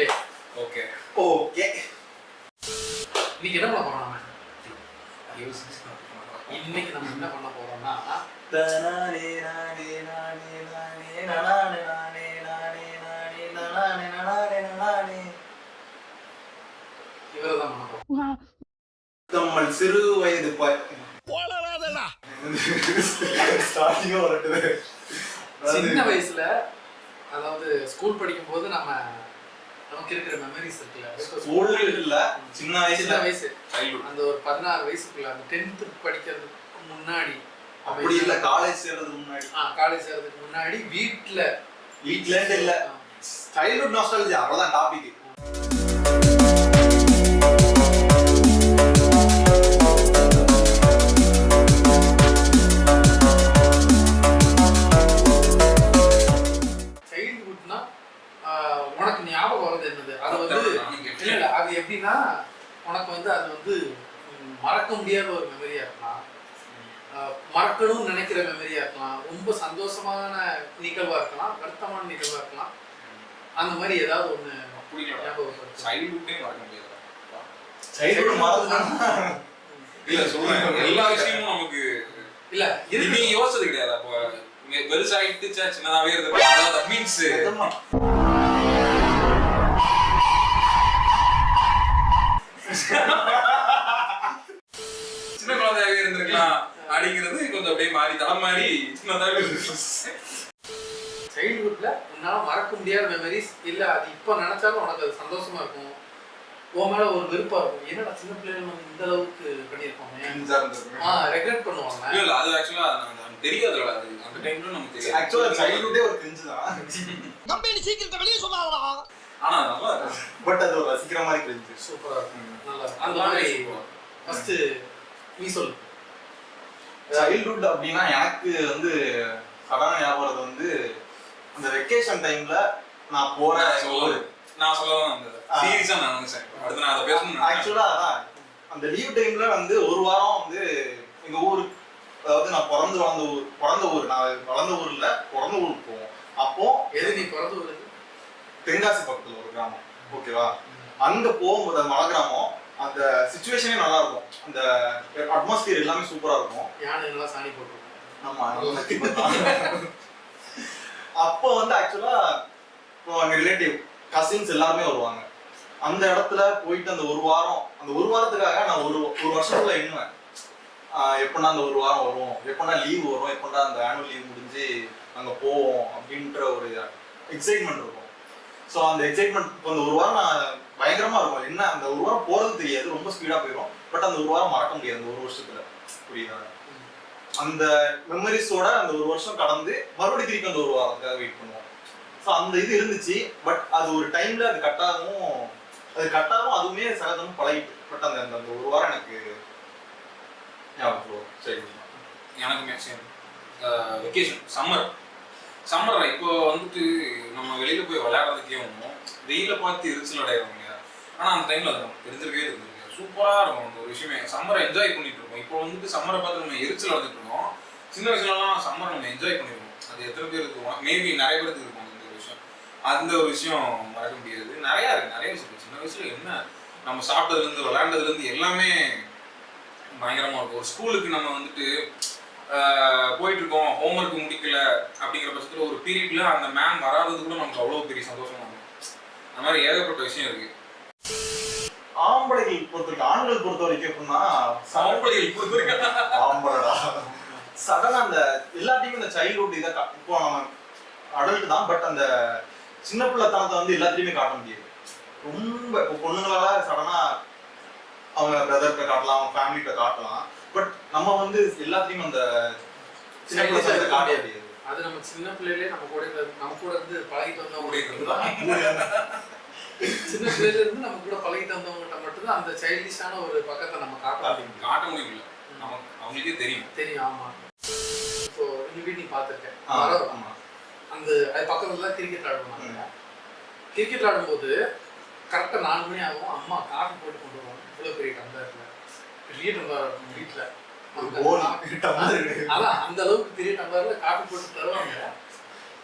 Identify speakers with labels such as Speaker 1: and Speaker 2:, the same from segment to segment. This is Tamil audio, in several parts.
Speaker 1: ஓகே
Speaker 2: ஓகே
Speaker 3: ஓகே
Speaker 1: இன்னைக்கு என்ன பண்ண போறோம் நாம இன்னைக்கு நம்ம என்ன பண்ண போறோம்னா
Speaker 3: தனானே நானே நானே நானே நனானே நானே நானே நானே நனானே நனானே நனானே
Speaker 1: இவரை தான் பண்ண போறோம்
Speaker 3: நம்ம சிறு வயது
Speaker 1: சின்ன வயசுல அதாவது ஸ்கூல் படிக்கும் போது நம்ம நமக்கு இருக்கிற மெமரிஸ் இருக்குல்ல
Speaker 3: ஸ்கூல்ல இல்ல சின்ன வயசுல.
Speaker 1: சின்ன வயசு அந்த ஒரு பதினாறு வயசுக்குள்ள அந்த டென்த்து படிக்கிறதுக்கு முன்னாடி
Speaker 3: அப்படி இல்ல காலேஜ் சேர்றதுக்கு முன்னாடி.
Speaker 1: காலேஜ் சேர்றதுக்கு முன்னாடி வீட்ல.
Speaker 3: வீட்ல இருந்து இல்ல சைல்ட்ஹுட் நாஸ்டாலஜி அவ்வளவுதான் டாபிக்
Speaker 1: வந்து அது வந்து மறக்க முடியாத ஒரு மெமரியா இருக்கலாம். மறக்கணும்னு நினைக்கிற மெமரியா இருக்கலாம். ரொம்ப சந்தோஷமான நிகழ்வா இருக்கலாம். வருத்தமான நிகழ்வா இருக்கலாம். அந்த மாதிரி ஏதாவது ஞாபகப்படுத்து
Speaker 2: சைல்ட்ஹுட்டே மறக்க முடியாது
Speaker 3: சைல்ட்ஹுட் மறந்துனா
Speaker 2: இல்ல சொல்றேன். எல்லா விஷயமும் நமக்கு
Speaker 1: இல்ல
Speaker 2: நீ
Speaker 1: இருக்கு.
Speaker 2: யோசிச்சது கிடையாது. அப்போ ச்சே, சின்னதாவே இருக்கு அதாவது மீன்ஸ் சின்ன குழந்தையாவே இருந்திருக்கலாம். அப்படிங்கிறது கொஞ்சம் அப்படியே மாறி தடம் மாறி சின்னதாவே இருக்கு
Speaker 1: சைல்ட்ஹுட்ல உன்னால மறக்க முடியாத மெமரிஸ் இல்ல அது இப்ப நினைச்சாலும் உனக்கு அது சந்தோஷமா இருக்கும். உன் மேல ஒரு வெறுப்பா இருக்கும். என்னடா சின்ன பிள்ளைகள் நம்ம இந்த அளவுக்கு பண்ணியிருக்கோமே. ஆ ரெக்ரெட் பண்ணுவாங்க.
Speaker 2: இல்ல இல்ல அது ஆக்சுவலா நமக்கு தெரியாதுல அது. அந்த டைம்ல நமக்கு தெரியாது.
Speaker 3: ஆக்சுவலா சைல்ட்ஹுட்டே ஒரு கிரிஞ்சு தான்
Speaker 4: கம்பெனி சீக்கிரத்தை வெளியே சொன்னாங்களா
Speaker 2: ஆனா நல்லா.
Speaker 3: பட் அது ஒரு ரசிக்கிற மாதிரி கிரிஞ்சு
Speaker 1: சூப்பரா இருக்கும் நல்லா. அந்த மாதிரி. ஃபர்ஸ்ட் நீ சொல்லு
Speaker 3: சைல்ட்ஹுட் அப்படின்னா எனக்கு வந்து சடனா ஞாபகம் வந்து அந்த வெக்கேஷன் டைம்ல நான் போற
Speaker 2: நான் சொல்ல நான் சொல்லலாம் அந்த
Speaker 3: ஆ.
Speaker 2: சீரியஸா நான் நினைச்சேன் அடுத்து நான் அதை நினைச்சேன்.
Speaker 3: ஆக்சுவலா அதான் அந்த லீவ் டைம்ல வந்து ஒரு வாரம் வந்து எங்க ஊர் அதாவது நான் பிறந்து வளர்ந்த ஊர் பிறந்த ஊர் நான் வளர்ந்த ஊர்ல பிறந்த ஊருக்கு போவோம் அப்போ
Speaker 1: எது நீ பிறந்து வருது
Speaker 3: தென்காசி பக்கத்துல ஒரு கிராமம். ஓகேவா? அங்க போகும்போது அந்த மலை கிராமம் அந்த சுச்சுவேஷனே நல்லா இருக்கும் அந்த அட்மாஸ்பியர் எல்லாமே சூப்பரா இருக்கும்.
Speaker 1: யானை எல்லாம் சாணி போட்டுருக்கோம்
Speaker 3: ஆமா. அப்போ வந்து ஆக்சுவலா இப்போ அங்க ரிலேட்டிவ் கசின்ஸ் எல்லாருமே வருவாங்க. அந்த இடத்துல போயிட்டு அந்த ஒரு வாரம் அந்த ஒரு வாரத்துக்காக நான் ஒரு ஒரு வருஷத்துல எண்ணுவேன். எப்படா அந்த ஒரு வாரம் வரும். எப்படா லீவ் வரும். எப்படா அந்த ஆனுவல் லீவ் முடிஞ்சு அங்க போவோம் அப்படின்ற ஒரு எக்ஸைட்மெண்ட் இருக்கும். ஸோ அந்த எக்ஸைட்மெண்ட் அந்த ஒரு வாரம் நான் பயங்கரமா இருக்கும். என்ன அந்த ஒரு வாரம் போறது தெரியாது. ரொம்ப ஸ்பீடா போயிடும் பட் அந்த ஒரு வாரம் மறக்க முடியாது. அந்த ஒரு வருஷத்துல. புரியுதா? அந்த மெமரிஸோட அந்த ஒரு வருஷம் கடந்து மறுபடியும் திருப்பி அந்த ஒரு வாரத்துக்காக வெயிட் பண்ணுவோம். ஸோ அந்த இது இருந்துச்சு. பட் அது ஒரு டைம்ல அது கட்டாகவும் அது கட்டாகவும் அதுவுமே சகஜமும் பழகிட்டு. பட் அந்த அந்த அந்த ஒரு வாரம் எனக்கு ஞாபகம் சரி.
Speaker 2: எனக்குமே சேம் வெக்கேஷன் சம்மர் சம்மர் இப்போ வந்துட்டு நம்ம வெளியில போய் விளையாடுறதுக்கே ஒன்றும் வெயில பார்த்து எரிச்சல் அடையிறவங்க இல்லையா? ஆனா அந்த டைம்ல அது நமக்கு தெரிஞ்சிருக்கவே இருந்திருக்கு சூப்பரா இருக்கும் அந்த ஒரு விஷயமே. சம்மரை என்ஜாய் பண்ணிட்டு இருக்கோம் இப்போ வந்துட்டு சம்மரை பார்த்து நம்ம எரிச்சல் அடைஞ்சிட்டு இருக்கோம். சின்ன வயசுலலாம் சம்மர் நம்ம என்ஜாய் பண்ணிருக்கோம் அது எத்தனை பேர் இருக்கும் மேபி நிறைய பேருக்கு இருக்கும் அந்த ஒரு விஷயம். அந்த ஒரு விஷயம் மறக்க முடியாது. நிறைய இருக்கு. நிறைய விஷயம் சின்ன வயசுல என்ன நம்ம சாப்பிட்டதுல இருந்து விளையாண்டதுல இருந்து எல்லாமே பயங்கரமா இருக்கும். ஒரு ஸ்கூலுக்கு நம்ம வந்துட்டு போயிட்டு இருக்கோம் ஹோம்ஒர்க் முடிக்கல அப்படிங்கிற பட்சத்துல ஒரு பீரியட்ல அந்த மேம் வராதது கூட நமக்கு அவ்வளவு பெரிய சந்தோஷமா அந்த மாதிரி ஏகப்பட்ட விஷயம் இருக்கு.
Speaker 3: ஆம்பளைகள் பொறுத்த வரைக்கும் ஆண்கள் பொறுத்த வரைக்கும் எப்படின்னா
Speaker 2: சாம்பிளைகள் பொறுத்திருக்க
Speaker 3: ஆம்பளடா. சடனா அந்த எல்லாத்தையுமே இந்த சைல்ட்ஹுட் இதை இப்போ நம்ம அடல்ட் தான் பட் அந்த சின்ன பிள்ளைத்தனத்தை வந்து எல்லாத்தையுமே காட்ட முடியாது. ரொம்ப இப்போ பொண்ணுங்களால சடனா அவங்க பிரதர்கிட்ட காட்டலாம் அவங்க ஃபேமிலிகிட்ட காட்டலாம். நம்ம வந்து எல்லாத்தையும் அந்த சின்ன காட்ட முடியாது
Speaker 1: அது நம்ம சின்ன பிள்ளையிலே நம்ம கூட நம்ம கூட இருந்து பழகிட்டு வந்தவங்க. சின்ன பிள்ளையில இருந்து நம்ம கூட பழகிட்டு வந்தவங்ககிட்ட மட்டும்தான் அந்த சைல்டிஷான ஒரு பக்கத்தை நம்ம காட்ட முடியும்.
Speaker 2: காட்ட முடியல நமக்கு அவங்களுக்கே தெரியும்.
Speaker 1: தெரியும் ஆமா. இப்போ எங்க நீ பார்த்துருக்கேன். அந்த அது பக்கத்துல கிரிக்கெட் ஆடுவாங்க கிரிக்கெட் ஆடும்போது கரெக்டா நாலு மணி ஆகும். அம்மா காஃபி போட்டு கொண்டு வருவாங்க. இவ்வளவு பெரிய டம்ளர்ல பெரிய டம்ளர் இருக்கும் வீட்டுல. அதான் அந்த அளவுக்கு பெரிய டம்ளர்ல காஃபி போட்டு தருவாங்க.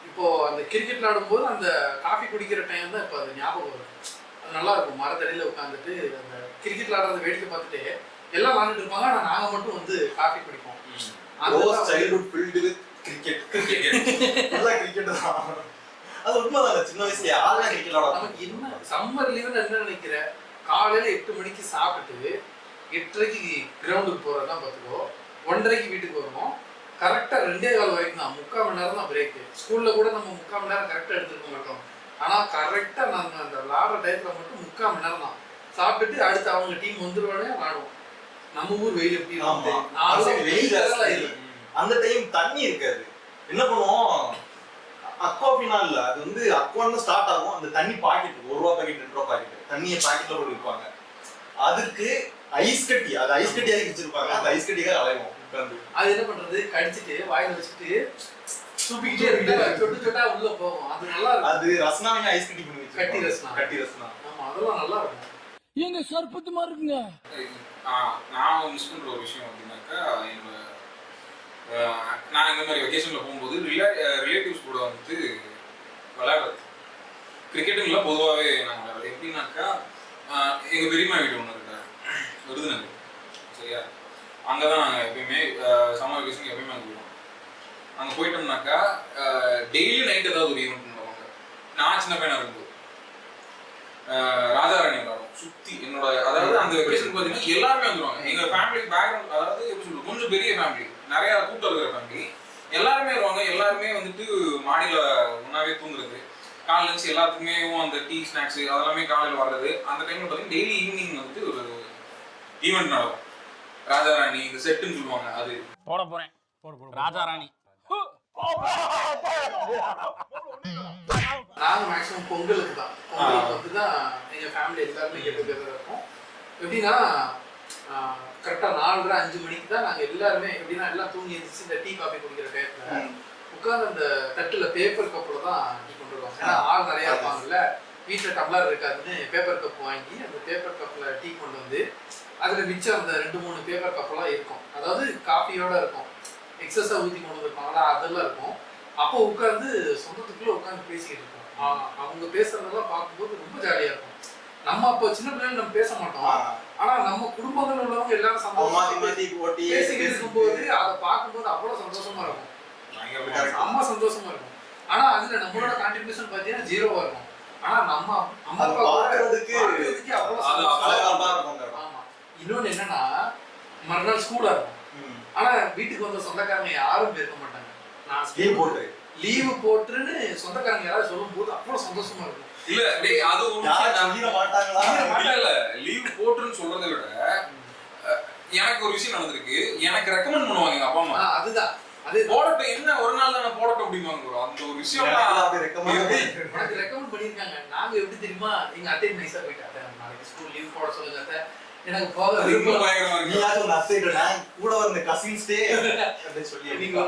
Speaker 1: இப்போ அந்த கிரிக்கெட் விளையாடும்போது அந்த காஃபி குடிக்கிற டைம் தான் இப்போ அது ஞாபகம் வரும். அது நல்லா இருக்கும். மரத்தடியில் உட்காந்துட்டு அந்த கிரிக்கெட் விளையாடுறத வேடிக்கை பார்த்துட்டு எல்லாம் விளாண்டுட்டு இருப்பாங்க. ஆனால் நாங்கள் மட்டும் வந்து காஃபி குடிப்போம்.
Speaker 3: சைல்ட்ஹுட் ஃபில்டு வித் கிரிக்கெட் ஃபுல்லா கிரிக்கெட் தான். அது உண்மைதான்? சின்ன வயசுல யாரும் கிரிக்கெட் விளையாட
Speaker 1: நமக்கு என்ன சம்மர் லீவுன்னு என்ன நினைக்கிற? காலையில எட்டு மணிக்கு சாப்பிட்டுட்டு எட்டரைக்கு கிரவுண்டுக்கு போறதுதான் பார்த்துக்கோ. ஒன்றரைக்கு வீட்டுக்கு வரணும் கரெக்டா ரெண்டே கால் வரைக்கும் தான் முக்கால் மணி நேரம் தான் பிரேக்கு ஸ்கூல்ல கூட நம்ம முக்கால் மணி நேரம் கரெக்டா எடுத்துருக்க மாட்டோம். ஆனா கரெக்டா நம்ம அந்த விளாடுற டயத்துல மட்டும் முக்கால் மணி நேரம் தான் சாப்பிட்டுட்டு அடுத்து அவங்க டீம் வந்துருவானே விளாடுவோம். நம்ம ஊர் வெயில் எப்படி
Speaker 3: ஆமா.
Speaker 1: இருக்கு நாலு
Speaker 3: அது வெயில் அந்த டைம் தண்ணி இருக்காது. என்ன பண்ணுவோம்? அக்வாஃபினா இல்ல அது வந்து அக்வான் ஸ்டார்ட் ஆகும். அந்த தண்ணி பாக்கெட் ஒரு ரூபா பாக்கெட் ரெண்டு ரூபா பாக்கெட் தண்ணியை பாக்கெட்ல போட்டு விற்பாங்க. அதுக்கு ஐஸ் கட்டி அது ஐஸ் கட்டியாக வச்சிருப்பாங்க. அந்த ஐஸ் கட்டியாக அலைவோம் உட்காந்து
Speaker 1: அது என்ன பண்றது? கடிச்சிட்டு வாயில வச்சுட்டு சூப்பிக்கிட்டே இருக்கு. சொட்டு சொட்டா உள்ள போகும். அது நல்லா இருக்கும்.
Speaker 3: அது ரஸ்னாவையும் ஐஸ் கட்டி பண்ணி.
Speaker 1: கட்டி ரஸ்னா.
Speaker 3: கட்டி ரஸ்னா.
Speaker 1: ஆமா அதெல்லாம் நல்லா இருக்கும்.
Speaker 4: எங்க சர்பத்து மாதிரி இருக்குங்க.
Speaker 2: ஆஹ் நான் மிஸ் பண்ற ஒரு விஷயம் அப்படின்னாக்கா என்னோட நான் இந்த மாதிரி வெக்கேஷன்ல போகும்போது ரிலேட்டிவ்ஸ் கூட வந்துட்டு விளையாடுறது. கிரிக்கெட்டுங்கள பொதுவாகவே நாங்கள் விளையாடுறது. எப்படின்னாக்கா ஆஹ் எங்க பெரியம்மா வீடு ஒன்று விருதுநகர். சரியா? அங்கே தான் நாங்கள் எப்பயுமே சம்மர் வெக்கேஷனுக்கு எப்பயுமே அங்கே போயிடுவோம் அங்கே போயிட்டோம்னாக்கா டெய்லி நைட் ஏதாவது ஒரு ஈவெண்ட் பண்ணுவாங்க நான் சின்ன பையனா இருக்கும்போது. ராஜாராணி விளையாடும் சுத்தி என்னோட அதாவது அந்த வெக்கேஷன் பார்த்தீங்கன்னா எல்லாருமே வந்துருவாங்க. எங்க ஃபேமிலி பேக்ரவுண்ட் அதாவது எப்படி சொல்றது கொஞ்சம் பெரிய ஃபேமிலி நிறைய கூட்டம் இருக்கிற ஃபேமிலி எல்லாருமே வருவாங்க. எல்லாருமே வந்துட்டு மாடியில ஒன்னாவே தூங்குறது. காலைல இருந்துச்சு எல்லாத்துக்குமே அந்த டீ ஸ்நாக்ஸ் அதெல்லாமே காலையில் வர்றது. அந்த டைம்ல பார்த்தீங்கன்னா டெய்லி ஈவினிங் வந்துட்டு ஒரு ஈவெண்ட் நடக்கும் ராஜாராணி இந்த செட்டுன்னு சொல்லுவாங்க அது.
Speaker 5: போட போறேன். ராஜா ராணி
Speaker 1: நாங்க மேக்ஸிமம் பொங்கலுக்கு தான். பொங்கலுக்கு வந்து தான் எங்க ஃபேமிலி எல்லாருமே கெட்டு together இருப்போம் எப்படின்னா கரெக்டா நாலரை அஞ்சு மணிக்கு தான் நாங்க எல்லாருமே எப்படின்னா எல்லாம் தூங்கி எழுந்திரிச்சு இந்த டீ காஃபி குடிக்கிற டயத்துல உட்கார்ந்து அந்த தட்டுல பேப்பர் கப்ல தான் டீ கொண்டு வருவாங்க. ஏன்னா ஆள் நிறைய இருப்பாங்கல்ல. வீட்டுல டம்ளர் இருக்காதுன்னு பேப்பர் கப் வாங்கி அந்த பேப்பர் கப்ல டீ கொண்டு வந்து அதுல மிச்சம் அந்த ரெண்டு மூணு பேப்பர் கப்லாம் இருக்கும். அதாவது காஃபியோட இருக்கும். எக்ஸஸா ஊத்தி கொண்டு வந்திருப்பாங்களா அதெல்லாம் இருக்கும். அப்போ உட்கார்ந்து சொந்தத்துக்குள்ள உட்கார்ந்து பேசிக்கிட்டு இருப்போம். அவங்க பேசுறதெல்லாம் பார்க்கும்போது ரொம்ப ஜாலியா இருக்கும். நம்ம அப்போ சின்ன பிள்ளைங்க நம்ம பேச மாட்டோம். ஆனா நம்ம குடும்பங்கள் உள்ளவங்க எல்லாரும் சந்தோஷமா பேசிக்கிட்டு இருக்கும்போது அதை பார்க்கும்போது அவ்வளவு சந்தோஷமா இருக்கும். அம்மா சந்தோஷமா இருக்கும். ஆனா அதுல நம்மளோட கான்ட்ரிபியூஷன் பாத்தீங்கன்னா ஜீரோவா இருக்கும். ஆனா நம்ம அம்மா
Speaker 3: பார்க்கறதுக்கே
Speaker 1: அவ்வளவு
Speaker 3: அழகா
Speaker 1: இருக்கும். இன்னொன்னு என்னன்னா மறுநாள் ஸ்கூலா இருக்கும்
Speaker 3: ம்.
Speaker 1: ஆனா வீட்டுக்கு வந்த சொந்தக்காரங்க யாரும் போயிருக்க மாட்டாங்க. நான்
Speaker 3: லீவ் போட்டு.
Speaker 1: லீவு போட்டுன்னு சொந்தக்காரங்க யாராவது சொல்லும் போது அவ்வளவு சந்தோஷமா இருக்கும்.
Speaker 2: இல்ல டேய் அது இல்ல இல்ல லீவ் போட்டுன்னு சொல்றதை விட எனக்கு ஒரு விஷயம் நடந்திருக்கு. எனக்கு ரெக்கமெண்ட் பண்ணுவாங்க எங்க அப்பா அம்மா.
Speaker 1: அதுதான். அது
Speaker 2: போடட்டும் என்ன ஒரு நாள் தானே போடட்டும் அப்படிம்பாங்க bro. அந்த ஒரு விஷயம்
Speaker 3: எனக்கு
Speaker 1: ரெக்கமெண்ட் பண்ணிருக்காங்க நாங்க எப்படி தெரியுமா எங்க அத்தை நைஸா போயிட்டாங்க. நாளைக்கு ஸ்கூல் லீவ் போட சொல்லுங்க அத்தை. எனக்கு போக விருப்பம்
Speaker 2: பயங்கரமா இருக்கு.
Speaker 3: நீயாச்சும் உங்க கூட வந்த கசின்ஸ்டே அப்படின்னு சொல்லி
Speaker 1: நீங்க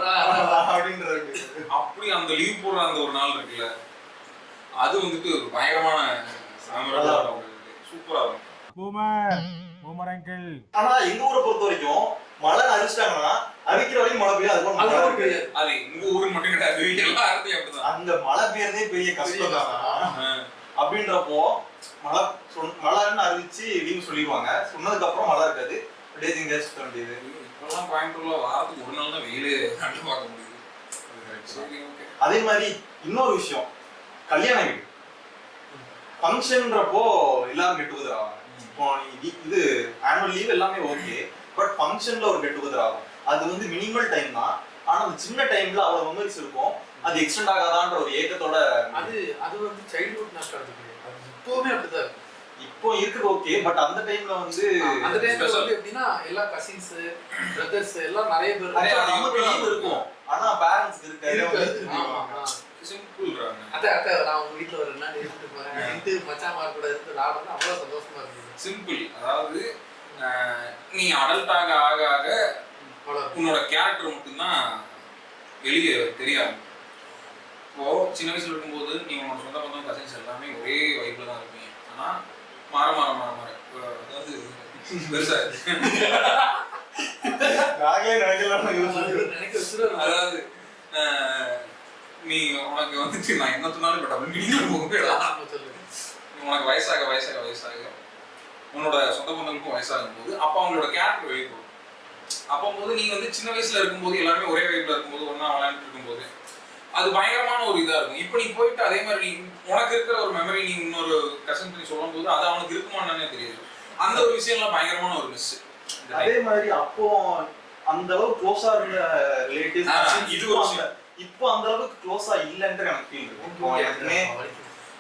Speaker 3: அப்படின்றது.
Speaker 2: அப்படி அந்த லீவ் போடுற அந்த ஒரு நாள் இருக்குல்ல அது வந்துட்டு ஒரு பயங்கரமான சூப்பரா இருக்கும்.
Speaker 5: பூமர் பூமர் அங்கிள்
Speaker 3: ஆனா எங்க ஊரை பொறுத்த வரைக்கும் மழை அரிச்சிட்டாங்கன்னா அரிக்கிற வரைக்கும் மழை பெய்யும்
Speaker 1: அது
Speaker 3: மழை பெய்யாது.
Speaker 2: அது எங்க ஊருக்கு மட்டும் கிடையாது. எல்லா இடத்துலயும் அப்படிதான்.
Speaker 3: அந்த மழை பெய்யறதே பெரிய கஷ்டம் தான்? அப்படின்றப்போ மழை சொன் மழைன்னு அறிவிச்சு லீவ் சொல்லிடுவாங்க. சொன்னதுக்கு அப்புறம் மழை இருக்காது. அப்படியே எங்கேயாச்சும் சுத்த வேண்டியது
Speaker 2: இப்பெல்லாம் கோயம்புத்தூர்ல வாரத்துக்கு ஒரு நாள் தான் வெயிலே கண்டு பார்க்க முடியுது.
Speaker 3: அதே மாதிரி இன்னொரு விஷயம். கல்யாண வீடு. ஃபங்க்ஷன்றப்போ எல்லாரும் கெட் டுகெதர் ஆவாங்க. இப்போ இது ஆனுவல் லீவ் எல்லாமே ஓகே பட் ஃபங்க்ஷன்ல ஒரு கெட் டுகெதர் ஆகும். அது வந்து மினிமல் டைம் தான். ஆனா அந்த சின்ன டைம்ல அவ்வளவு மெமரிஸ் இருக்கும். அது எக்ஸ்டெண்ட் ஆகாதான்ற ஒரு ஏக்கத்தோட
Speaker 1: அது அது வந்து சைல்ட்ஹுட் நாஸ்டாலஜி அது இப்பவுமே அப்படிதான்
Speaker 3: இப்போ இருக்குது ஓகே பட் அந்த டைம்ல வந்து
Speaker 1: அந்த டைம்ல. வந்து எப்படின்னா எல்லா கசின்ஸ் பிரதர்ஸ் எல்லாம் நிறைய பேர்
Speaker 3: நிறைய. நமக்கு லீவ் இருக்கும். ஆனா பேரண்ட்ஸ்க்கு இருக்காது.
Speaker 1: ஆமா, அத்தை அத்தை நான் உங்க வீட்டுல ஒரு நாள் இருந்துட்டு போறேன். ரெண்டு மச்சாமார் கூட இருந்து விளாடுறது அவ்வளவு சந்தோஷமா இருந்தது.
Speaker 2: சிம்பிள் அதாவது அஹ், நீ அடல்ட் ஆக ஆக ஆக உன்னோட கேரக்டர் மட்டும்தான் வெளியே தெரியாது. இப்போ சின்ன வயசுல இருக்கும்போது நீ உன்னோட சொந்த பந்தம் கசின்ஸ் எல்லாமே ஒரே வைப்ல தான் இருப்பீங்க. ஆனா மாற மாற மாற மாற. அதாவது பெருசா
Speaker 3: நாங்களே நினைக்கலாம் யோசிச்சு
Speaker 1: நினைக்க வச்சுருவாங்க
Speaker 2: அதாவது நீ உனக்கு வந்துட்டு நான் என்ன சொன்னாலும் இப்போ டபுள் மீனிங்ல போகவேடா உனக்கு வயசாக வயசாக வயசாக உன்னோட சொந்த பந்தங்களுக்கும் வயசாகும் போது அப்போ அவங்களோட கேரக்டர் வெளியே போகும். அப்போ போது நீ வந்து சின்ன வயசுல இருக்கும்போது எல்லாருமே ஒரே வயசுல இருக்கும்போது ஒண்ணா விளையாண்டுட்டு இருக்கும்போது அது பயங்கரமான ஒரு இதா இருக்கும். இப்போ நீ போயிட்டு அதே மாதிரி நீ உனக்கு இருக்கிற ஒரு மெமரி நீ இன்னொரு கசன் பண்ணி சொல்லும் போது அது அவனுக்கு இருக்குமான்னு தெரியாது. அந்த ஒரு விஷயம்லாம் பயங்கரமான ஒரு மிஸ்
Speaker 3: அதே மாதிரி அப்போ அந்த அளவுக்கு க்ளோஸா இருந்த ரிலேட்டிவ்ஸ்
Speaker 2: இது ஒரு.
Speaker 3: இப்போ அந்த அளவுக்கு க்ளோஸா இல்லைன்ற எனக்கு ஃபீல் இருக்கு. இப்போ எனக்குமே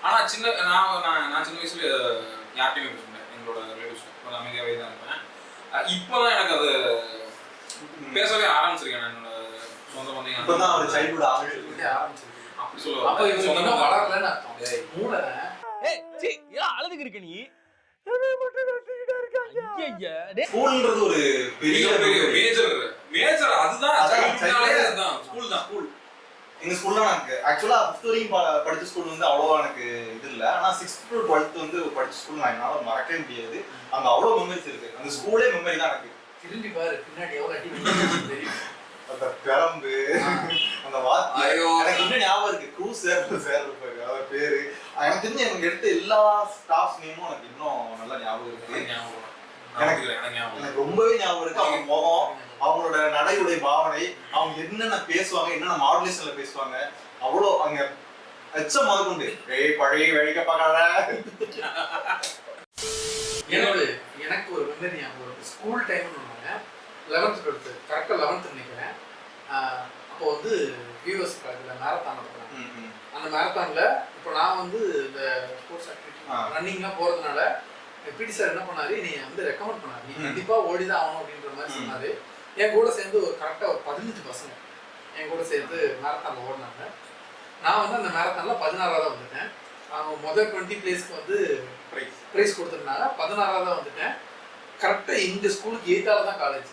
Speaker 2: ஆனா சின்ன நான் நான் நான் சின்ன வயசுல யார்ட்டையுமே பேச மாட்டேன் எங்களோட ரிலேட்டிவ்ஸ் கொஞ்சம் அமைதியாவே தான் இருப்பேன். இப்போதான் எனக்கு அது பேசவே ஆரம்பிச்சிருக்கேன் நான் பந்தங்க
Speaker 3: இப்பதான் ஒரு சைல்ட்ஹுட்
Speaker 1: ஆரம்பிச்சிருக்கு. அப்ப இவங்க
Speaker 2: சொல்லுவாங்க
Speaker 1: இன்னும் வளரலன்னு அர்த்தம்.
Speaker 2: டேய்.
Speaker 1: மூளை.
Speaker 5: ஏய் சி ஏன் அழுதுக்கு இருக்க நீ? ஐயா டேய்.
Speaker 3: ஸ்கூல்ன்றது ஒரு பெரிய
Speaker 2: பெரிய மேஜர் மேஜர் அதுதான்.
Speaker 3: அதான்
Speaker 2: childhood-னாலே
Speaker 3: childhood.
Speaker 2: அதுதான். ஸ்கூல் தான்.
Speaker 3: ஸ்கூல் எங்க ஸ்கூல்ல எனக்கு ஆக்சுவலா ஃபிஃப்த் வரைக்கும் ப- படிச்ச ஸ்கூல் வந்து அவ்வளவா எனக்கு இது இல்ல. ஆனா சிக்ஸ்த் டு டுவெல்த் வந்து படிச்ச ஸ்கூல் நான் என்னால மறக்கவே முடியாது. அங்க அவ்வளவு மெமரிஸ் இருக்கு. அந்த ஸ்கூலே மெமரி தான் எனக்கு.
Speaker 1: திரும்பி பாரு பின்னாடி தெரியும்.
Speaker 3: அந்த பெரம்பு அந்த வாத்தி. எனக்கு இன்னும் ஞாபகம் இருக்கு. க்ரூஸ் சார் சார் அவர் பேரு. எனக்கு தெரிஞ்சு எனக்கு எடுத்த எல்லா ஸ்டாஃப் நேமும் எனக்கு இன்னும் நல்லா ஞாபகம் இருக்கு.
Speaker 2: ஞாபகம் எனக்கு
Speaker 3: எனக்கு ரொம்பவே ஞாபகம் இருக்கு. அவங்க முகம் அவங்களோட நடையுடைய பாவனை அவங்க என்னென்ன பேசுவாங்க என்னென்ன மாடுலேஷன்ல பேசுவாங்க அவ்வளோ அங்க எச்சம் முதற்கொண்டு ஏய் பழைய வேடிக்கை பார்க்காத.
Speaker 1: எனக்கு எனக்கு ஒரு மெமரி ஞாபகம் ஸ்கூல் டைம்னு ஒன்று லெவன்த் டுவெல்த்து கரெக்டாக லெவன்த் நினைக்கிறேன் அப்போ வந்து வியூவர்ஸ் இதில் மேரத்தான்
Speaker 3: ம்.
Speaker 1: அந்த மேரத்தான்ல இப்போ நான் வந்து இந்த ஸ்போர்ட்ஸ் ஆக்டிவிட்டி. ரன்னிங்லாம் போறதுனால பிடி சார் என்ன பண்ணாரு நீ வந்து ரெக்கமெண்ட் பண்ணாரு நீ
Speaker 3: ம்.
Speaker 1: கண்டிப்பா ஓடிதான் ஆகணும் அப்படின்ற மாதிரி. சொன்னாரு என் கூட சேர்ந்து ஒரு கரெக்டா ஒரு பதினஞ்சு பசங்க என் கூட சேர்ந்து மேரத்தான்ல ஓடினாங்க நான் வந்து அந்த மேரத்தான்ல பதினாறாவது வந்துட்டேன் அவங்க முதல் டுவெண்ட்டி பிளேஸ்க்கு வந்து
Speaker 3: Prize.
Speaker 1: ப்ரைஸ் கொடுத்துருந்தாங்க பதினாறாவது வந்துட்டேன் கரெக்டாக எங்கள் ஸ்கூலுக்கு எயித்தால தான் காலேஜ்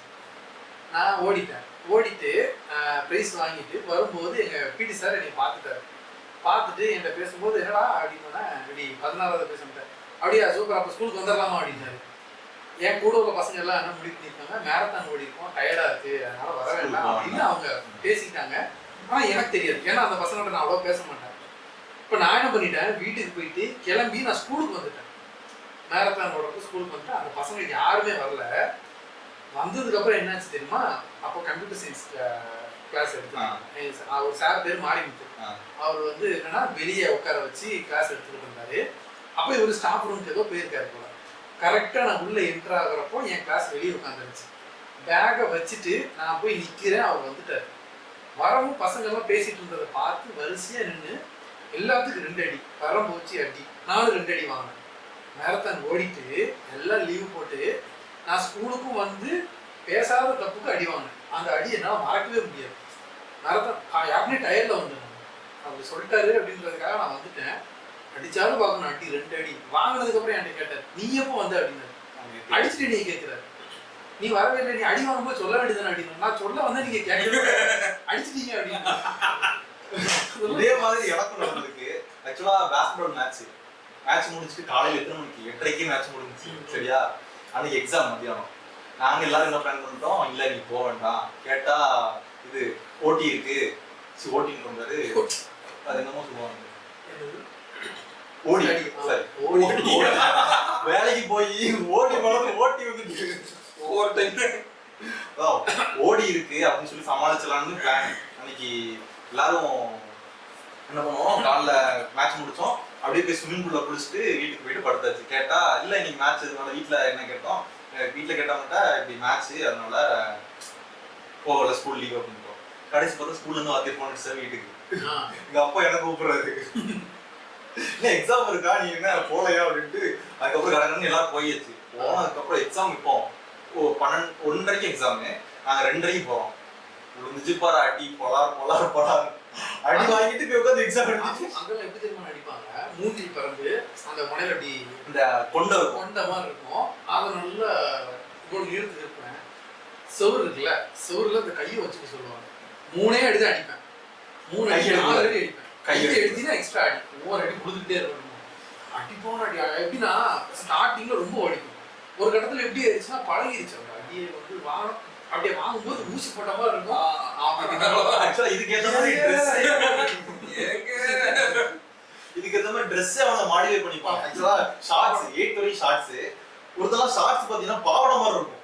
Speaker 1: நான் ஓடிட்டேன். ஓடிட்டு ப்ரைஸ் வாங்கிட்டு வரும்போது எங்கள் பிடி சார் என்னை பார்த்துட்டாரு. பார்த்துட்டு என்கிட்ட பேசும்போது என்னடா? அப்படின்னா இப்படி பதினாறாவது பேசுகிறேன் அப்படியா சூப்பர். அப்போ ஸ்கூலுக்கு வந்துடலாமா? அப்படின்னாரு. என் கூட உள்ள பசங்க எல்லாம் என்ன முடிவு பண்ணியிருக்காங்க? மேரத்தான் ஓடி இருக்கோம் டயர்டாக இருக்கு. அதனால வர வேண்டாம். அப்படின்னு அவங்க பேசிக்கிட்டாங்க. ஆனால் எனக்கு தெரியாது. ஏன்னா அந்த பசங்கள்ட்ட நான் அவ்வளோ பேச மாட்டேன். இப்போ நான் என்ன பண்ணிட்டேன்? வீட்டுக்கு போயிட்டு கிளம்பி நான் ஸ்கூலுக்கு வந்துட்டேன். மேரத்தான் ஓடுறப்ப ஸ்கூலுக்கு வந்துட்டு அந்த பசங்க யாருமே வரல. வந்ததுக்கு அப்புறம் என்னாச்சு தெரியுமா? அப்போ கம்ப்யூட்டர் சயின்ஸ் கிளாஸ் எடுத்தாங்க ஒரு சார் பேர் மாரிமுத்து. அவர் வந்து என்னன்னா வெளியே உட்கார வச்சு கிளாஸ் எடுத்துக்கிட்டு இருந்தாரு. அப்போ இவர் ஸ்டாஃப் ரூம்க்கு ஏதோ போயிருக்காரு போல. கரெக்டாக நான் உள்ள என்டர் ஆகுறப்போ என் கிளாஸ் வெளியே உட்காந்துருச்சு பேக்கை வச்சுட்டு நான் போய் நிற்கிறேன் அவர் வந்துட்டார். வரவும் பசங்க எல்லாம் பேசிட்டு இருந்ததை பார்த்து வரிசையா நின்று எல்லாத்துக்கும் ரெண்டு அடி வரம் போச்சு அடி. நானும் ரெண்டு அடி வாங்கினேன். மேரத்தான் ஓடிட்டு எல்லாம் லீவ் போட்டு நான் ஸ்கூலுக்கும் வந்து பேசாத தப்புக்கு அடி வாங்கினேன். அந்த அடி என்னால் மறக்கவே முடியாது. மறத்த யாருமே டயரில் வந்தேன் அவர் சொல்லிட்டாரு அப்படின்றதுக்காக நான் வந்துட்டேன். அடிச்சாலும் பார்க்கணும் அடி ரெண்டு அடி. வாங்கினதுக்கப்புறம் என்கிட்ட கேட்டார் நீ எப்போ வந்த அப்படின்னாரு அடிச்சுட்டு நீ கேட்குறாரு நீ வரவே இல்லை நீ அடி வாங்கும்போது சொல்ல வேண்டியதானே அப்படின்னு நான் சொல்ல வந்தா நீங்க கேட்கவே அடிச்சிட்டீங்க அப்படின்னு.
Speaker 3: இதே மாதிரி எனக்கும் நடந்திருக்கு. ஆக்சுவலா பேஸ்கெட்பால் மேட்ச் மேட்ச் முடிச்சுட்டு காலையில் எத்தனை மணிக்கு? எட்டரைக்கு மேட்ச் முடிஞ்சிச்சு. சரியா? அன்னைக்கு எக்ஸாம் மத்தியானம் நாங்க எல்லாரும் என்ன பிளான் பண்ணிட்டோம்? இல்ல நீ போக வேண்டாம். கேட்டா இது ஓட்டி இருக்கு. சி ஓட்டின்னு வந்தாரு அது என்னமோ சொல்லுவாங்க. ஓடி
Speaker 1: ஓடி.
Speaker 3: வேலைக்கு போய் ஓடி போறது ஓட்டி வந்துட்டு
Speaker 2: ஒவ்வொரு டைம்
Speaker 3: ஓடி இருக்கு அப்படின்னு சொல்லி சமாளிச்சலாம்னு பிளான் அன்னைக்கு எல்லாரும் என்ன பண்ணுவோம் காலைல மேட்ச் முடிச்சோம். அப்படியே போய் ஸ்விம்மிங் பூல்ல குளிச்சுட்டு வீட்டுக்கு போயிட்டு படுத்தாச்சு. கேட்டா இல்ல இன்னைக்கு மேட்ச் இதனால வீட்ல என்ன கேட்டோம்? வீட்ல கேட்டா மட்டும் இப்படி மேட்ச் அதனால போகல ஸ்கூல் லீவ் அப்படின்ட்டோம் கடைசி பார்த்தா ஸ்கூல்ல இருந்து வாத்திய போன் சார் வீட்டுக்கு. எங்க அப்பா என்ன கூப்பிடுறாரு. என்ன எக்ஸாம் இருக்கா? நீ என்ன போலையா அப்படின்ட்டு அதுக்கப்புறம் கடற்கன்னு எல்லாரும் போயாச்சு. போனதுக்கப்புறம் எக்ஸாம் இப்போ ஓ பன்னெண்டு ஒன்றரைக்கு எக்ஸாமு நாங்க ரெண்டரைக்கு போறோம். விழுந்துச்சு பாரு அடி பொலார் பொலார் பொலார் அடி வாங்கிட்டு போய் உட்காந்து எக்ஸாம் எழுதிச்சு
Speaker 1: அங்கெல்லாம் எப்படி தெரியுமா அடிப்பாங்க மூஞ்சி பறந்து அந்த முனையில அப்படி
Speaker 3: இந்த கொண்ட
Speaker 1: கொண்ட மாதிரி இருக்கும். அதை நல்லா இவ்வளவு இழுத்து இருப்பேன் செவுரு இருக்குல்ல செவுருல இந்த கையை வச்சுக்க சொல்லுவாங்க. மூணே அடி தான் அடிப்பேன். மூணு அடி நாலு
Speaker 3: அடி.
Speaker 1: அடி அடிப்பேன். கையை. எடுத்தீங்கன்னா எக்ஸ்ட்ரா அடி. ஒவ்வொரு அடி கொடுத்துக்கிட்டே இருக்கணும். அடி போன அடி. எப்படின்னா ஸ்டார்டிங்ல ரொம்ப வலிக்கும் ஒரு கட்டத்துல எப்படி ஆயிடுச்சுன்னா பழகிருச்சு அந்த அடியை வந்து வாங்க அப்படியே வாங்கும்போது ஊசி போட்ட மாதிரி இருக்கும்.
Speaker 3: ஆக்சுவலா இதுக்கு ஏத்த மாதிரி ட்ரெஸ் இதுக்கு ஏத்த மாதிரி ட்ரெஸ் அவனை மாடிஃபை பண்ணிப்பான் ஆக்சுவலா ஷார்ட்ஸ் எயிட் வரையும் ஷார்ட்ஸ் ஒருத்தலாம் ஷார்ட்ஸ் பாத்தீங்கன்னா பாவாடை மாதிரி இருக்கும்.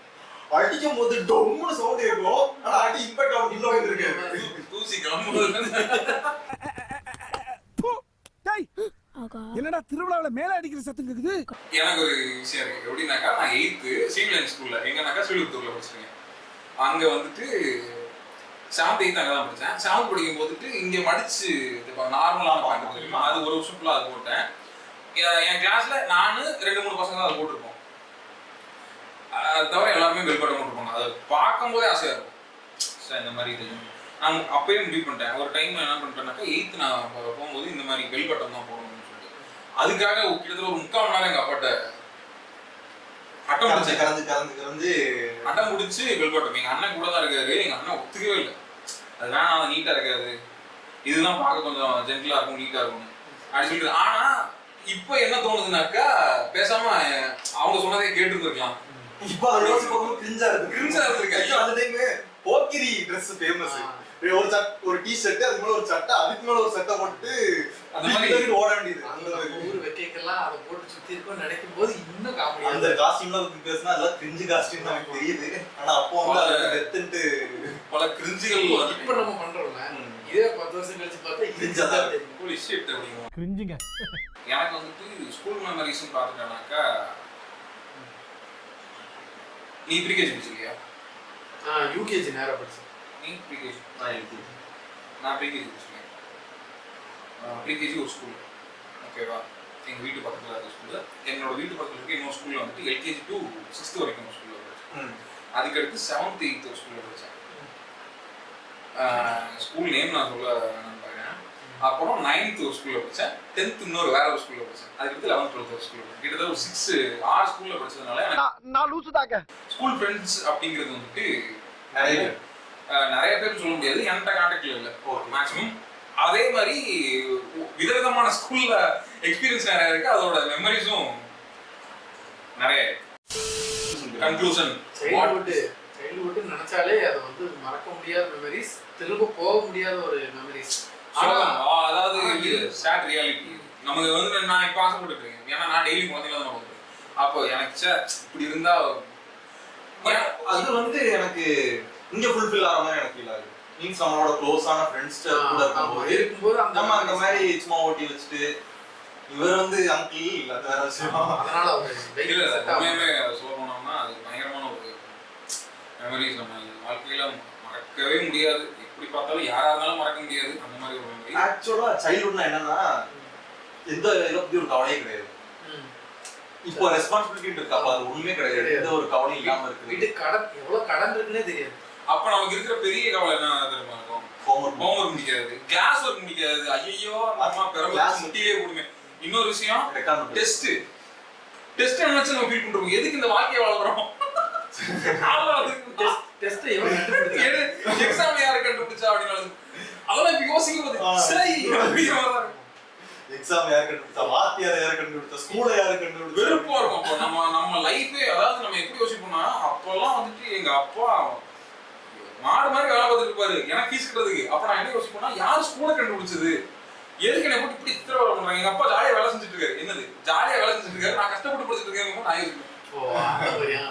Speaker 3: அடிக்கும் போது டொம்னு சவுண்ட் இருக்கும் ஆனா அடி இம்பாக்ட் அவனுக்கு இன்னும் வந்துருக்கு.
Speaker 2: தூசி
Speaker 4: என்னடா திருவிழாவில மேல அடிக்கிற சத்தம் கேக்குது?
Speaker 2: எனக்கு ஒரு விஷயம் இருக்கு. எப்படின்னாக்கா நான் எயித்து சிவில் ஸ்கூல்ல எங்கனாக்கா ஸ்ரீவில்புத்தூர்ல படிச்சிருக்கேன். அங்க வந்துட்டு செவன்த் எயித் அங்கே தான் படித்தேன் செவன்த் படிக்கும் போதுட்டு இங்கே மடிச்சு நார்மலான பாட்டு தெரியுமா? அது ஒரு வருஷம் ஃபுல்லாக அது போட்டேன். என் கிளாஸ்ல நானு ரெண்டு மூணு பசங்க தான் அதை போட்டிருப்போம். அது தவிர எல்லாருமே பெல் பட்டன் போட்டிருப்பாங்க. அதை பார்க்கும்போதே ஆசையாக இருக்கும். சார் இந்த மாதிரி இது. நான் அப்பயே முடிவு பண்ணிட்டேன். ஒரு டைம் என்ன பண்ணிட்டேன்னாக்கா எயித்து நான் போகும்போது இந்த மாதிரி வெளிப்பட்டம் தான் போடணும்னு சொல்லிட்டு. அதுக்காக கிட்டத்தட்ட ஒரு முக்கால் மணி நேரம் அப்பாட்ட அட்டம்
Speaker 3: கறந்து
Speaker 2: முடிச்சேன்
Speaker 3: கறந்து கறந்து கறந்து
Speaker 2: அட்டம் முடிச்சு பட்டன் எங்க அண்ணன் கூட தான் இருக்காரு. எங்க அண்ணன் ஒத்துக்கவே இல்லை. அது வேணாம் நீட்டா இருக்காது. இதுதான் பார்க்க கொஞ்சம் ஜென்டிலா இருக்கும் நீட்டா இருக்கும் அப்படி சொல்லிட்டு ஆனா இப்போ என்ன தோணுதுனாக்கா பேசாம அவங்க சொன்னதே கேட்டு இருந்திருக்கலாம்
Speaker 3: இப்போ அதை யோசிச்சு பார்க்கும்போது கிரிஞ்சா இருக்கு.
Speaker 2: கிரிஞ்சா இருக்கு.
Speaker 3: ஐயோ, அந்த டைம் போக்கிரி ட்ரெஸ் ஃபேமஸ். ஒரு சட் ஒரு டி ஷர்ட் அதுக்கு மேல ஒரு சட்டை அதுக்கு மேல ஒரு சட்டை போட்டு
Speaker 2: அந்த மாதிரி-
Speaker 3: ஓட வேண்டியது.
Speaker 1: அந்த ஊர் வெக்கைக்கெல்லாம் அதை போட்டு சுத்தி இருக்கோம்னு நினைக்கும் போது இன்னும் காமெடியா
Speaker 3: அந்த காஸ்டியூம்ல பத்தி பேசினா அதெல்லாம் கிரிஞ்சு காஸ்டியூம் தான் எனக்கு தெரியுது. ஆனா அப்போ வந்து அது டெத்துன்ட்டு
Speaker 2: பல கிரிஞ்சுகள்
Speaker 1: இப்ப நம்ம பண்றோம்ல. இதே பத்து வருஷம் கழிச்சு பார்த்தா இது
Speaker 3: கிரிஞ்சா தான்
Speaker 1: தெரியும்.
Speaker 2: Holy shit அப்படிங்கும்
Speaker 4: கிரிஞ்சுங்க
Speaker 2: எனக்கு வந்துட்டு ஸ்கூல் மெமரிஸ்னு பார்த்துட்டேனாக்கா நீ ப்ரீகேஜி படிச்சிருக்கியா?
Speaker 1: ஆ யூகேஜி நேரா படிச்சேன்.
Speaker 2: நீ ப்ரீகேஜி
Speaker 3: நான் எழுதி
Speaker 2: நான் ப்ரீகேஜி படிச்சிருக்கேன் ப்ரீகேஜி ஒரு ஸ்கூல் ஓகேவா எங்கள் வீட்டு பக்கத்தில் இருக்க ஸ்கூலு என்னோட வீட்டு பக்கத்தில் இருக்க இன்னொரு ஸ்கூலில் வந்துட்டு எல்கேஜி டு சிக்ஸ்த் வரைக்கும் ஒரு ஸ்கூலில் படித்தேன். அதுக்கடுத்து செவன்த் எயித் ஒரு ஸ்கூலில் படித்தேன் ஸ்கூல் நேம் நான் சொல்ல பாருங்க அப்புறம் நைன்த் ஒரு ஸ்கூலில் படித்தேன் டென்த் இன்னொரு வேற ஒரு ஸ்கூலில் படித்தேன் அதுக்கடுத்து லெவன்த் டுவெல்த் ஒரு ஸ்கூலில் படித்தேன் கிட்டத்தட்ட ஒரு சிக்ஸ் ஆறு ஸ்கூலில் படிச்சதுனால எனக்கு
Speaker 4: நான் லூசு தாக்க
Speaker 2: ஸ்கூல் ஃப்ரெண்ட்ஸ் அப்படிங்கிறது வந்துட்டு
Speaker 3: நிறைய
Speaker 2: நிறைய பேர் சொல்ல முடியாது. என்கிட்ட கான்டாக்ட்ல இல்லை. மேக்ஸிமம் அதே மாதிரி விதவிதமான ஸ்கூல்ல எக்ஸ்பீரியன்ஸ் நிறைய இருக்கு. அதோட மெமரிஸும் நிறைய கன்க்ளூஷன்
Speaker 1: சைல்ட்ஹுட் சைல்ட்ஹுட் நினைச்சாலே அது வந்து மறக்க முடியாத மெமரிஸ் திரும்ப போக முடியாத ஒரு மெமரிஸ் ஆனா
Speaker 2: அதாவது இது சேட் ரியாலிட்டி நமக்கு வந்து நான் இப்போ ஆசைப்பட்டு இருக்கேன். ஏன்னா நான் டெய்லி குழந்தைங்கள தான் அப்போ எனக்கு இப்படி இருந்தா
Speaker 3: அது வந்து எனக்கு இங்க ஃபுல்ஃபில் ஆகிற மாதிரி எனக்கு ஃபீல் ஆகுது மீன்ஸ் நம்மளோட க்ளோஸான ஃப்ரெண்ட்ஸ் கூட இருக்கும்போது
Speaker 1: இருக்கும்போது அந்த
Speaker 3: நம்ம அந்த மாதிரி சும்மா ஓட்டி வச்சுட்டு இவர் வந்து அங்கிள் அது வேற விஷயம்.
Speaker 1: அதனால
Speaker 2: இல்ல. உண்மையுமே சொல்ல போனோம்னா அது பயங்கரமான ஒரு மெமரிஸ் நம்ம வாழ்க்கையில மறக்கவே முடியாது. எப்படி பார்த்தாலும் யாரா இருந்தாலும் மறக்க முடியாது. அந்த மாதிரி ஒரு மெமரி
Speaker 3: ஆக்சுவலா சைல்ட்ஹுட்னா என்னன்னா எந்த இதை பத்தி ஒரு கவலையே கிடையாது. இப்போ ரெஸ்பான்சிபிலிட்டி இருக்கு அப்ப அது ஒண்ணுமே கிடையாது. எந்த ஒரு கவலையும் இல்லாம இருக்கு
Speaker 1: வீட்டுக்கு கடன் எவ்வளவு கடன் இருக்குன்னே தெரியாது.
Speaker 2: அப்ப நமக்கு இருக்கிற பெரிய கவலை என்ன தெரியுமா இருக்கும்?
Speaker 3: ஹோம்ஒர்க்
Speaker 2: ஹோம்ஒர்க் முடிக்காது. கிளாஸ் ஒர்க் முடிக்காது ஐயோ அம்மா பிறகு
Speaker 3: Class.
Speaker 2: முட்டியே கொடுமே இன்னொரு விஷயம் டெஸ்ட் டெஸ்ட் நினைச்சு நம்ம ஃபீல் பண்றோம்? எதுக்கு இந்த வாழ்க்கையை வாழ்றோம்
Speaker 1: டெஸ்ட்
Speaker 2: எக்ஸாம் யாரு கண்டுபிடிச்சா அப்படின்னு அதெல்லாம் இப்ப யோசிக்கும் போது. சரி.
Speaker 3: எக்ஸாம் யார் கண்டுபிடிச்சா? வாத்தியார் யார் கண்டுபிடிச்சா? ஸ்கூலை யார் கண்டுபிடிச்சா?
Speaker 2: வெறுப்பா இருக்கும். அப்போ நம்ம நம்ம லைஃபே அதாவது நம்ம எப்படி யோசிப்போம்னா அப்பெல்லாம் வந்துட்டு எங்க அப்பா மாடு மாதிரி வேலை பார்த்துட்டு இருப்பாரு. எனக்கு ஃபீஸ் கட்டுறதுக்கு. அப்ப நான் என்ன யோசிப்பேன்னா யார் ஸ்கூலை கண்டுபிடிச்சது? எதுக்கு என்ன போட்டு இப்படி இத்தனை வேலை பண்றாங்க எங்க அப்பா ஜாலியா வேலை செஞ்சுட்டு இருக்காரு. என்னது? ஜாலியா வேலை செஞ்சுட்டு இருக்காரு. நான் கஷ்டப்பட்டு படிச்சுட்டு இருக்கேன் நான்
Speaker 1: மாதிரியா?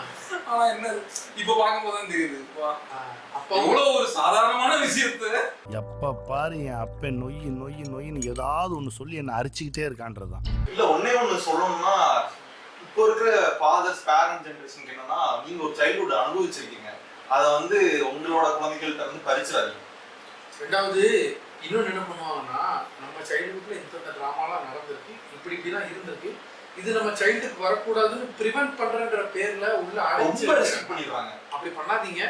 Speaker 2: ஆனா என்னது? இப்ப பார்க்கும்போது தான் தெரியுது. வா,
Speaker 1: ஆ, அப்போ
Speaker 2: எவ்வளவு ஒரு சாதாரணமான விஷயத்த.
Speaker 6: எப்ப பாரு என் அப்பன் நொய் நொய் நொய்னு ஏதாவது ஒன்று சொல்லி என்னை அரிச்சுக்கிட்டே இருக்கான்றதுதான்.
Speaker 3: இல்ல ஒண்ணே ஒண்ணு சொல்லணும்னா இப்போ இருக்கிற ஃபாதர்ஸ் பேரண்ட் ஜெனரேஷனுக்கு என்னன்னா நீங்க ஒரு சைல்ட்ஹுட் அனுபவிச்சிருக்கீங்க. அதை வந்து உங்களோட குழந்தைகள்கிட்ட இருந்து பறிச்சிடாதீங்க.
Speaker 1: ரெண்டாவது இன்னொன்னு என்ன பண்ணுவாங்கன்னா நம்ம சைல்டுஹுட்ல இந்த ட்ராமாலாம் நடந்திருக்கு இப்படி இப்படி தான் இருந்திருக்கு. இது நம்ம சைல்டுக்கு வரக்கூடாதுன்னு ப்ரிவென்ட் பண்றன்ற பேர்ல உள்ள அடைச்சு
Speaker 3: ரொம்ப ரெஸ்ட்ரிக்ட் பண்ணிடுறாங்க.
Speaker 1: அப்படி பண்ணாதீங்க.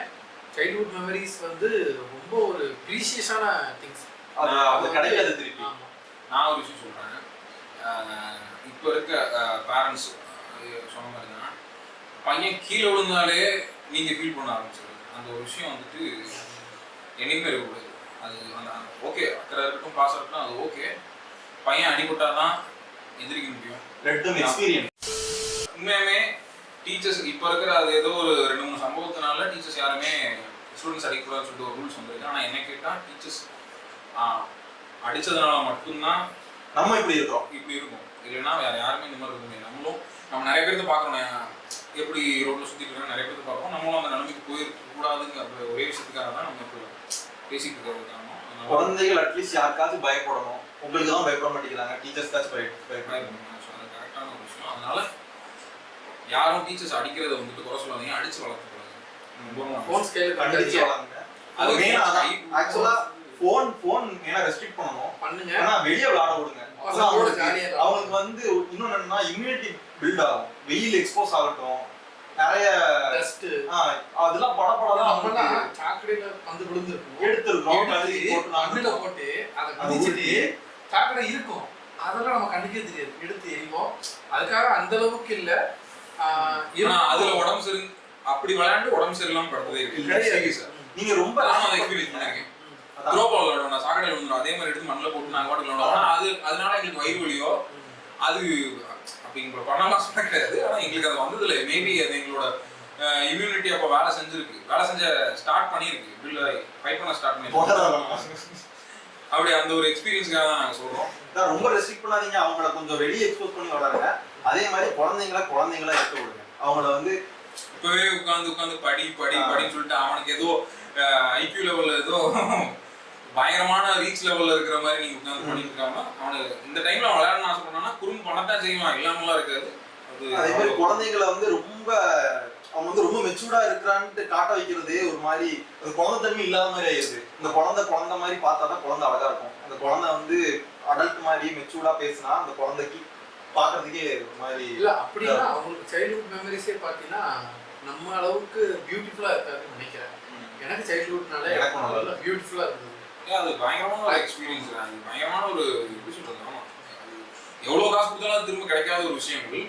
Speaker 1: சைல்ட்ஹுட் மெமரிஸ் வந்து ரொம்ப ஒரு ப்ரீஷியஸான திங்ஸ்
Speaker 3: அது அது கிடைக்காது திருப்பி.
Speaker 2: நான் ஒரு விஷயம் சொல்றேன். ஆஹ் இப்ப இருக்க பேரண்ட்ஸ் சொன்ன மாதிரி தான் பையன் கீழே விழுந்தாலே நீங்க ஃபீல் பண்ண ஆரம்பிச்சிருங்க அந்த ஒரு விஷயம் வந்துட்டு என்னைக்குமே இருக்கக்கூடாது அது அந்த ஓகே அக்கறை இருக்கட்டும் பாஸ் இருக்கட்டும் அது ஓகே பையன் அடிபட்டாதான் எந்திரிக்க முடியும்.
Speaker 3: ரெண்டும் எக்ஸ்பீரியன்ஸ்
Speaker 2: உண்மையாமே டீச்சர்ஸ் இப்போ இருக்கிற அது ஏதோ ஒரு ரெண்டு மூணு சம்பவத்தினால டீச்சர்ஸ் யாருமே ஸ்டூடெண்ட்ஸ் அடிக்கக்கூடாதுன்னு சொல்லிட்டு ஒரு ரூல்ஸ் வந்திருக்கு. ஆனால் என்ன கேட்டால் டீச்சர்ஸ் அடிச்சதுனால மட்டும்தான்
Speaker 3: நம்ம இப்படி இருக்கிறோம்
Speaker 2: இப்படி இருக்கும். இல்லைன்னா வேற யாருமே இந்த மாதிரி இருக்க முடியாது. நம்மளும் நம்ம நிறைய பேர்த்த பார்க்கறோம். எப்படி ரோட்ல சுத்திட்டு இருக்காங்க நிறைய பேர்த்த பார்க்கறோம் நம்மளும் அந்த நிலைமைக்கு போயிருக்க கூடாதுங்கிற ஒரே விஷயத்துக்காக தான் நம்ம இப்போ பேசிட்டு இருக்கிறது காரணம்
Speaker 3: குழந்தைகள் அட்லீஸ்ட் யாருக்காச்சும் பயப்படணும். உங்களுக்கு தான் பயப்பட மாட்டேங்கிறாங்க. டீச்சர்ஸ்க்காச்சும் பய பயப்பட
Speaker 2: பயப்படணும். So, அது கரெக்டான ஒரு விஷயம். அதனால யாரும் டீச்சர்ஸ் அடிக்கிறத வந்துட்டு குறை சொல்லாதீங்க. அடிச்சு வளர்த்துக்கூடாது
Speaker 1: ஃபோன் ஸ்கேல்
Speaker 3: கண்டிச்சு
Speaker 1: கண்டிச்சு
Speaker 3: வளருங்க
Speaker 2: அது
Speaker 3: அது மெயினா அதான்
Speaker 2: கை-
Speaker 3: ஆக்சுவலா ஃபோன் ஃபோன் மெயினா ரெஸ்ட்ரிக்ட் பண்ணணும்.
Speaker 1: பண்ணுங்க.
Speaker 3: ஆனா வெளிய விளையாட விடுங்க. அவங்களுக்கு வந்து இன்னொன்னு என்னன்னா இம்யூனிட்டி பில்ட் ஆகும் வெயில் எக்ஸ்போஸ் ஆகட்டும் நிறைய அதெல்லாம் படப்படம்
Speaker 1: நம்மலாம் சாக்கடையில வந்து விழுந்திருக்கும்.
Speaker 3: எடுத்துருக்கோம் கழுவி போட்டு
Speaker 1: மண்ணுல
Speaker 3: நாங்க
Speaker 1: போட்டு அதை
Speaker 3: ஊத்தி,
Speaker 1: சாக்கடை இருக்கும். அதெல்லாம் நம்ம கண்ணுக்கே தெரியாது. எடுத்து எரிவோம் அதுக்காக அந்த அளவுக்கு இல்ல.
Speaker 2: அதுல உடம்பு சரி அப்படி விளையாண்டு உடம்பு சரியில்லாம படுத்ததே இருக்கு. சீரியஸா
Speaker 3: நீங்க ரொம்ப
Speaker 2: அதை எக்ஸ்பீரியன்ஸ் பண்ணிருக்கேன். த்ரோ பால் விளையாடுவோம். நான் சாக்கடையில் விழுந்துரும். அதே மாதிரி எடுத்து மண்ணில் போட்டு நாங்கள் பாட்டுக்கு விளையாடுவோம். அது அதனால எங்களுக்கு வயிறு வலியோ அது அப்படி எங்களை பண்ணலாம் சொல்ல கிடையாது. ஆனா எங்களுக்கு அது வந்ததில்ல. மேபி அது எங்களோட இம்யூனிட்டி அப்போ வேலை செஞ்சிருக்கு. வேலை செஞ்ச ஸ்டார்ட் பண்ணியிருக்கு. பில்ல ஃபைட் பண்ண ஸ்டார்ட்
Speaker 3: போகாத
Speaker 2: அப்படி அந்த ஒரு எக்ஸ்பீரியன்ஸ்க்காக தான் நாங்கள்
Speaker 3: அதான் ரொம்ப ரெஸ்ட்ரிக்ட் பண்ணாதீங்க. அவங்கள கொஞ்சம் வெளியே எக்ஸ்போஸ் பண்ணி வளருங்க. அதே மாதிரி குழந்தைங்கள குழந்தைங்களா இருக்க விடுங்க. அவங்கள வந்து
Speaker 2: இப்பவே உட்காந்து உட்காந்து படி படி. படின்னு சொல்லிட்டு அவனுக்கு ஏதோ ஐக்யூ லெவல்ல ஏதோ பயங்கரமான ரீச் லெவல்ல இருக்கிற மாதிரி நீங்க உட்காந்து பண்ணிட்டு இருக்காம அவனுக்கு இந்த டைம்ல விளையாடணும்னு ஆசைப்பட்டானா குறும்பு பண்ணத்தான் செய்வான் இல்லாமலாம் இருக்காது.
Speaker 3: அதே மாதிரி குழந்தைங்கள வந்து ரொம்ப அவங்க வந்து ரொம்ப மெச்சூர்டா இருக்கிறான்ட்டு காட்ட வைக்கிறதே ஒரு மாதிரி அது குழந்தைத்தன்மை இல்லாத மாதிரி ஆயிடுது. இந்த குழந்தை குழந்தை மாதிரி பார்த்தா தான் குழந்தை அழகா இருக்கும். அந்த குழந்தை வந்து அடல்ட் மாதிரி மெச்சூர்டா பேசினா அந்த குழந்தைக்கு பார்க்கறதுக்கே ஒரு மாதிரி
Speaker 1: இல்ல அப்படின்னா அவங்களுக்கு சைல்ட்ஹுட் மெமரிஸே பாத்தீங்கன்னா நம்ம அளவுக்கு பியூட்டிஃபுல்லா இருக்காதுன்னு நினைக்கிறேன். எனக்கு சைல்ட்ஹுட்னால
Speaker 3: நல்லா
Speaker 1: பியூட்டிஃபுல்லா இருந்தது.
Speaker 2: அது பயங்கரமான ஒரு எக்ஸ்பீரியன்ஸ் அது பயங்கரமான ஒரு எப்படி சொல்றது? ஆமா. அது எவ்வளவு காசு கொடுத்தாலும் திரும்ப கிடைக்காத ஒரு விஷயங்கள்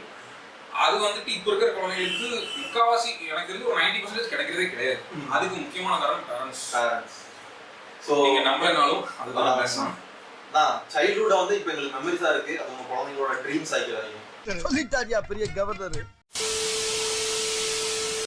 Speaker 2: அது. வந்துட்டு இப்ப இருக்கிற குழந்தைங்களுக்கு முக்காவாசி எனக்கு தெரிஞ்சு ஒரு நைன்டி பர்சன்டேஜ் கிடைக்கிறதே கிடையாது. அதுக்கு முக்கியமான காரணம் பேரண்ட்ஸ்
Speaker 3: பேரண்ட்ஸ் ஸோ
Speaker 2: நீங்க நம்பலனாலும் அதுதான் பேசலாம்
Speaker 3: தான் சைல்ட்ஹுட்டை வந்து இப்போ எங்களுக்கு மெமரிஸா இருக்கு. அது உங்க குழந்தைங்களோட ட்ரீம்ஸ் ஆக்கிறாங்க
Speaker 7: சொல்லிட்டாரியா பெரிய கவர்னர்